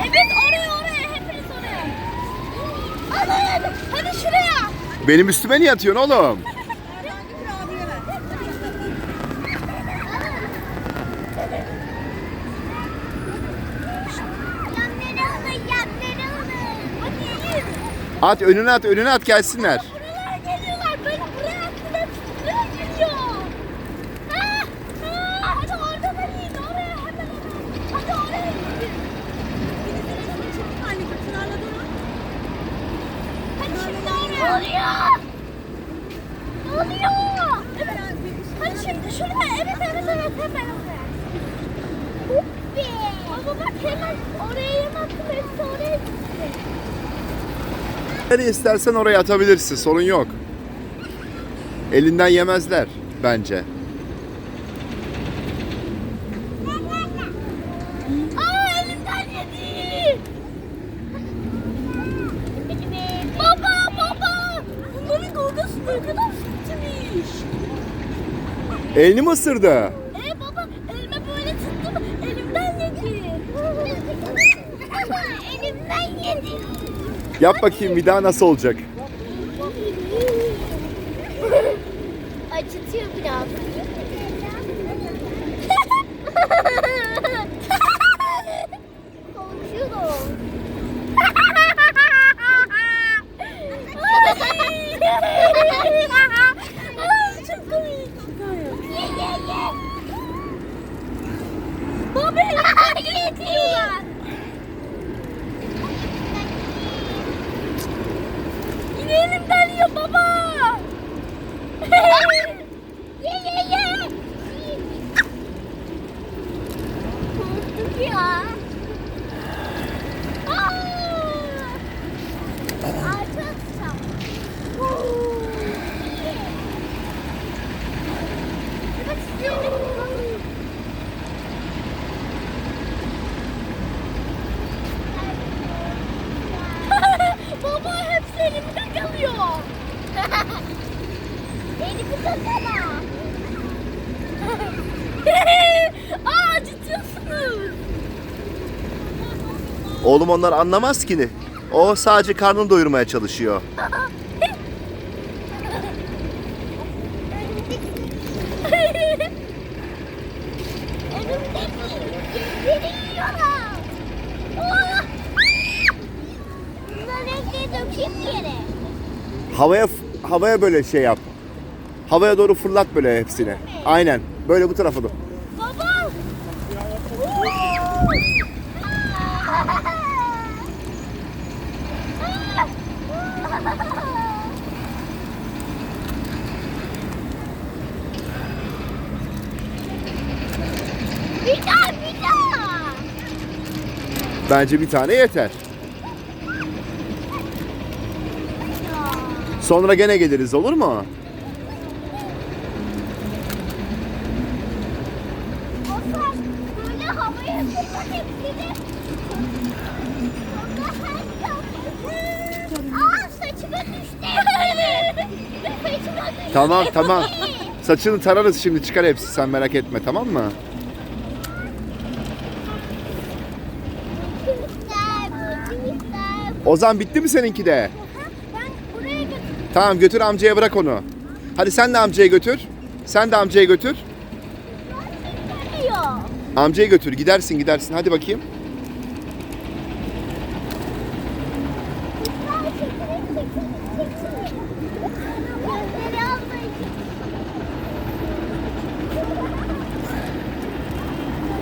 Evet oraya oraya hepiniz oraya. Hadi hadi şuraya. Benim üstüme niye atıyorsun oğlum? Alın alın. At önüne at önüne at gelsinler. Oluyor. Ne oluyor? Evet. Hadi şimdi şuraya. Evet evet evet hemen oraya. Hoppi. Ama bak hemen oraya yem. Hepsi oraya gitti. Nereye istersen oraya atabilirsin sorun yok. Elinden yemezler bence. Aa elimden yedi. Baba baba. Bunların gagası ne kadar sütlüymüş. Elini mi ısırdı? E baba elime böyle tuttum elimden yedi. elimden yedi. Yap bakayım bir daha nasıl olacak? Acıtıyor biraz. Çok komik. Baba elimden yediyorlar. Yine baba. ye ye ye. Korktum. Aa acıtıyorsunuz. Oğlum onlar anlamaz ki ne. O sadece karnını doyurmaya çalışıyor. Havaya havaya böyle şey yap. Havaya doğru fırlat böyle hepsini. Aynen. Böyle bu tarafa doğru. Baba! Bir daha bir daha. Bence bir tane yeter. Sonra gene geliriz olur mu? Ozan böyle havaya fırlat hepsini. Aa saçıma düştü. Saçıma düştü. Tamam tamam. Saçını tararız şimdi çıkar hepsi sen merak etme tamam mı? Ozan bitti mi seninki de? Tamam götür amcaya bırak onu. Hadi sen de amcaya götür. Sen de amcaya götür. Amcaya götür gidersin gidersin hadi bakayım.